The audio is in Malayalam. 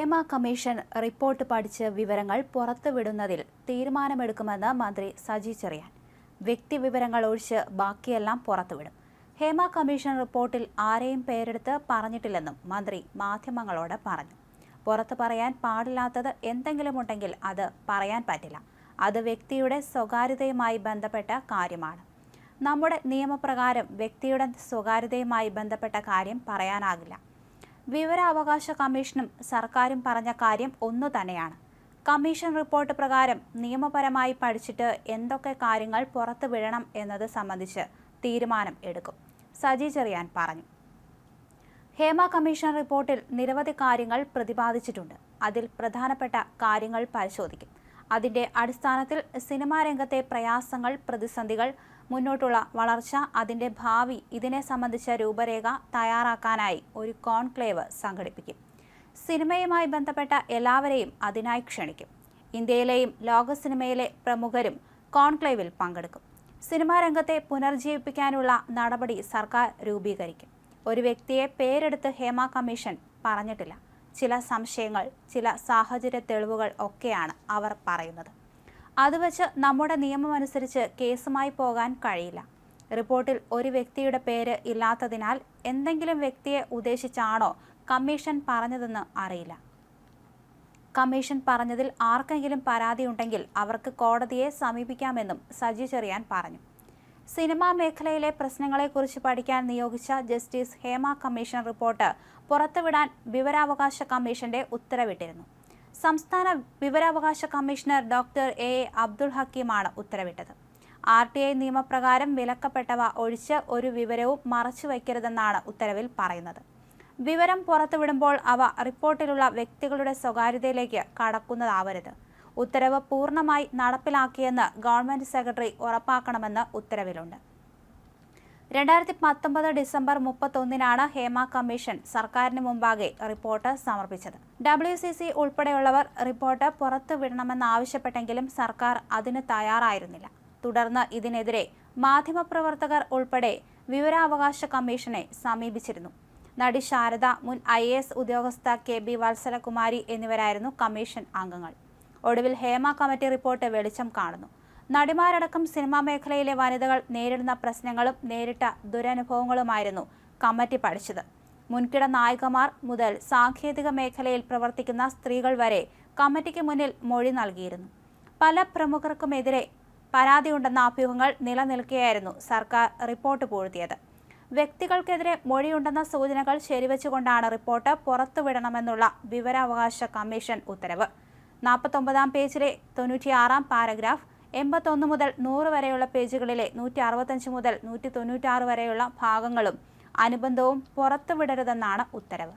ഹേമ കമ്മീഷൻ റിപ്പോർട്ട് പഠിച്ച് വിവരങ്ങൾ പുറത്തുവിടുന്നതിൽ തീരുമാനമെടുക്കുമെന്ന് മന്ത്രി സജി ചെറിയാൻ. വ്യക്തി വിവരങ്ങൾ ഒഴിച്ച് ബാക്കിയെല്ലാം പുറത്തുവിടും. ഹേമ കമ്മീഷൻ റിപ്പോർട്ടിൽ ആരെയും പേരെടുത്ത് പറഞ്ഞിട്ടില്ലെന്നും മന്ത്രി മാധ്യമങ്ങളോട് പറഞ്ഞു. പുറത്തു പറയാൻ പാടില്ലാത്തത് എന്തെങ്കിലും ഉണ്ടെങ്കിൽ അത് പറയാൻ പറ്റില്ല. അത് വ്യക്തിയുടെ സ്വകാര്യതയുമായി ബന്ധപ്പെട്ട കാര്യമാണ്. നമ്മുടെ നിയമപ്രകാരം വ്യക്തിയുടെ സ്വകാര്യതയുമായി ബന്ധപ്പെട്ട കാര്യം പറയാനാകില്ല. വിവരാവകാശ കമ്മീഷനും സർക്കാരും പറഞ്ഞ കാര്യം ഒന്നു തന്നെയാണ്. കമ്മീഷൻ റിപ്പോർട്ട് പ്രകാരം നിയമപരമായി പഠിച്ചിട്ട് എന്തൊക്കെ കാര്യങ്ങൾ പുറത്തു വിടണം എന്നത് സംബന്ധിച്ച് തീരുമാനം എടുക്കും. സജി ചെറിയാൻ പറഞ്ഞു. ഹേമ കമ്മീഷൻ റിപ്പോർട്ടിൽ നിരവധി കാര്യങ്ങൾ പ്രതിപാദിച്ചിട്ടുണ്ട്. അതിൽ പ്രധാനപ്പെട്ട കാര്യങ്ങൾ പരിശോധിക്കും. അതിന്റെ അടിസ്ഥാനത്തിൽ സിനിമാ രംഗത്തെ പ്രയാസങ്ങൾ പ്രതിസന്ധികൾ മുന്നോട്ടുള്ള വളർച്ച അതിന്റെ ഭാവി ഇതിനെ സംബന്ധിച്ച രൂപരേഖ തയ്യാറാക്കാനായി ഒരു കോൺക്ലേവ് സംഘടിപ്പിക്കും. സിനിമയുമായി ബന്ധപ്പെട്ട എല്ലാവരെയും അതിനായി ക്ഷണിക്കും. ഇന്ത്യയിലെയും ലോക സിനിമയിലെ പ്രമുഖരും കോൺക്ലേവിൽ പങ്കെടുക്കും. സിനിമാ രംഗത്തെ പുനർജീവിപ്പിക്കാനുള്ള നടപടി സർക്കാർ രൂപീകരിക്കും. ഒരു വ്യക്തിയെ പേരെടുത്ത് ഹേമ കമ്മീഷൻ പറഞ്ഞിട്ടില്ല. ചില സംശയങ്ങൾ ചില സാഹചര്യ തെളിവുകൾ ഒക്കെയാണ് അവർ പറയുന്നത്. അത് വച്ച് നമ്മുടെ നിയമമനുസരിച്ച് കേസുമായി പോകാൻ കഴിയില്ല. റിപ്പോർട്ടിൽ ഒരു വ്യക്തിയുടെ പേര് ഇല്ലാത്തതിനാൽ എന്തെങ്കിലും വ്യക്തിയെ ഉദ്ദേശിച്ചാണോ കമ്മീഷൻ പറഞ്ഞതെന്ന് അറിയില്ല. കമ്മീഷൻ പറഞ്ഞതിൽ ആർക്കെങ്കിലും പരാതിയുണ്ടെങ്കിൽ അവർക്ക് കോടതിയെ സമീപിക്കാമെന്നും സജി ചെറിയാൻ പറഞ്ഞു. സിനിമാ മേഖലയിലെ പ്രശ്നങ്ങളെക്കുറിച്ച് പഠിക്കാൻ നിയോഗിച്ച ജസ്റ്റിസ് ഹേമ കമ്മീഷൻ റിപ്പോർട്ട് പുറത്തുവിടാൻ വിവരാവകാശ കമ്മീഷന്റെ ഉത്തരവിട്ടിരുന്നു. സംസ്ഥാന വിവരാവകാശ commissioner doctor A A Abdul ഹക്കീമാണ് ഉത്തരവിട്ടത്. ആർ ടി ഐ നിയമപ്രകാരം വിലക്കപ്പെട്ടവ ഒഴിച്ച് ഒരു വിവരവും മറച്ചു വയ്ക്കരുതെന്നാണ് ഉത്തരവിൽ പറയുന്നത്. വിവരം പുറത്തുവിടുമ്പോൾ അവ റിപ്പോർട്ടിലുള്ള വ്യക്തികളുടെ സ്വകാര്യതയിലേക്ക് കടക്കുന്നതാവരുത്. ഉത്തരവ് പൂർണമായി നടപ്പിലാക്കിയെന്ന് ഗവൺമെന്റ് സെക്രട്ടറി ഉറപ്പാക്കണമെന്ന് ഉത്തരവിലുണ്ട്. രണ്ടായിരത്തി പത്തൊമ്പത് ഡിസംബർ മുപ്പത്തൊന്നിനാണ് ഹേമ കമ്മീഷൻ സർക്കാരിന് മുമ്പാകെ റിപ്പോർട്ട് സമർപ്പിച്ചത്. ഡബ്ല്യു സി സി ഉൾപ്പെടെയുള്ളവർ റിപ്പോർട്ട് പുറത്തുവിടണമെന്നാവശ്യപ്പെട്ടെങ്കിലും സർക്കാർ അതിന് തയ്യാറായിരുന്നില്ല. തുടർന്ന് ഇതിനെതിരെ മാധ്യമപ്രവർത്തകർ ഉൾപ്പെടെ വിവരാവകാശ കമ്മീഷനെ സമീപിച്ചിരുന്നു. നടി ശാരദ മുൻ ഐ ഉദ്യോഗസ്ഥ കെ ബി വത്സലകുമാരി എന്നിവരായിരുന്നു കമ്മീഷൻ അംഗങ്ങൾ. ഒടുവിൽ ഹേമ കമ്മിറ്റി റിപ്പോർട്ട് വെളിച്ചം കാണുന്നു. നടിമാരടക്കം സിനിമാ മേഖലയിലെ വനിതകൾ നേരിടുന്ന പ്രശ്നങ്ങളും നേരിട്ട ദുരനുഭവങ്ങളുമായിരുന്നു കമ്മിറ്റി പഠിച്ചത്. മുൻകിട നായികമാർ മുതൽ സാങ്കേതിക മേഖലയിൽ പ്രവർത്തിക്കുന്ന സ്ത്രീകൾ വരെ കമ്മിറ്റിക്ക് മുന്നിൽ മൊഴി നൽകിയിരുന്നു. പല പ്രമുഖർക്കുമെതിരെ പരാതിയുണ്ടെന്ന അഭ്യൂഹങ്ങൾ നിലനിൽക്കെയായിരുന്നു സർക്കാർ റിപ്പോർട്ട് പൂഴ്ത്തിയത്. വ്യക്തികൾക്കെതിരെ മൊഴിയുണ്ടെന്ന സൂചനകൾ ശരിവച്ചുകൊണ്ടാണ് റിപ്പോർട്ട് പുറത്തുവിടണമെന്നുള്ള വിവരാവകാശ കമ്മീഷൻ ഉത്തരവ്. നാൽപ്പത്തൊമ്പതാം പേജിലെ തൊണ്ണൂറ്റിയാറാം പാരഗ്രാഫ് എൺപത്തൊന്ന് മുതൽ നൂറ് വരെയുള്ള പേജുകളിലെ നൂറ്റി അറുപത്തഞ്ച് മുതൽ നൂറ്റി തൊണ്ണൂറ്റാറ് വരെയുള്ള ഭാഗങ്ങളും അനുബന്ധവും പുറത്തുവിടരുതെന്നാണ് ഉത്തരവ്.